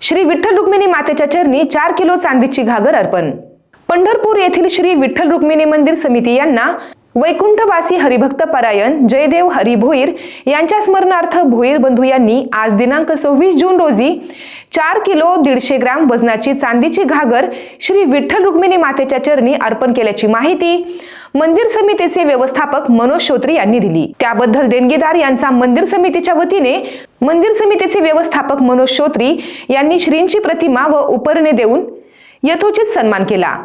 श्री विठ्ठल रुक्मिणी मातेच्या चरणी चार किलो चांदीची घागर अर्पण. पंढरपूर येथील श्री विठ्ठल रुक्मिणी मंदिर समिती यांना वैकुंठवासी हरिभक्त परायण जयदेव हरी भोईर यांच्या स्मरणार्थ भोईर बंधू यांनी आज दिनांक सव्वीस जून रोजी चार किलो दीडशे ग्राम वजनाची चांदीची घागर श्री विठ्ठल रुक्मिणी मातेच्या चरणी अर्पण केल्याची माहिती मंदिर समितीचे व्यवस्थापक मनोज श्रोत्री यांनी दिली. त्याबद्दल देणगीदार यांचा मंदिर समितीच्या वतीने मंदिर समितीचे व्यवस्थापक मनोज श्रोत्री यांनी श्रींची प्रतिमा व उपरणे देऊन यथोचित सन्मान केला.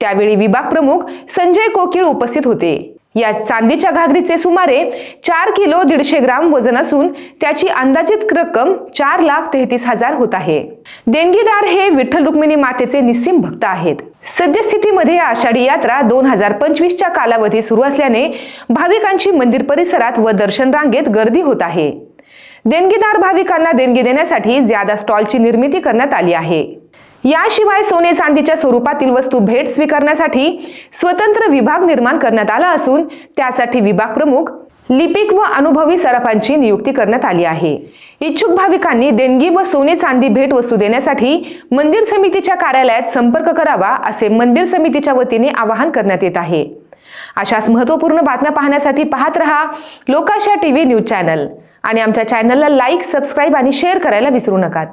त्यावेळी विभाग प्रमुख संजय कोकिळ उपस्थित होते. या चांदीच्या घागरीचे सुमारे चार किलो दीडशे ग्राम वजन असून त्याची अंदाजित रक्कम चार लाख तेहतीस हजार होत आहे. देणगीदार हे विठ्ठल रुक्मिणी मातेचे निस्सीम भक्त आहेत. सद्यस्थितीमध्ये आषाढी यात्रा दोन हजार पंचवीसच्या कालावधी सुरू असल्याने भाविकांची मंदिर परिसरात व दर्शन रांगेत गर्दी होत आहे. देणगीदार भाविकांना देणगी देण्यासाठी ज्यादा स्टॉलची निर्मिती करण्यात आली आहे. याशिवाय सोने चांदीच्या स्वरूपातील वस्तू भेट स्वीकारण्यासाठी स्वतंत्र विभाग निर्माण करण्यात आला असून त्यासाठी विभाग प्रमुख लिपिक व अनुभवी सराफांची नियुक्ती करण्यात आली आहे. इच्छुक भाविकांनी देणगी व सोने चांदी भेट वस्तू देण्यासाठी मंदिर समितीच्या कार्यालयात संपर्क करावा असे मंदिर समितीच्या वतीने आवाहन करण्यात येत आहे. अशाच महत्त्वपूर्ण बातम्या पाहण्यासाठी पाहत रहा लोकाशा टीव्ही न्यूज चॅनल आणि आमच्या चॅनलला लाईक सबस्क्राईब आणि शेअर करायला विसरू नका.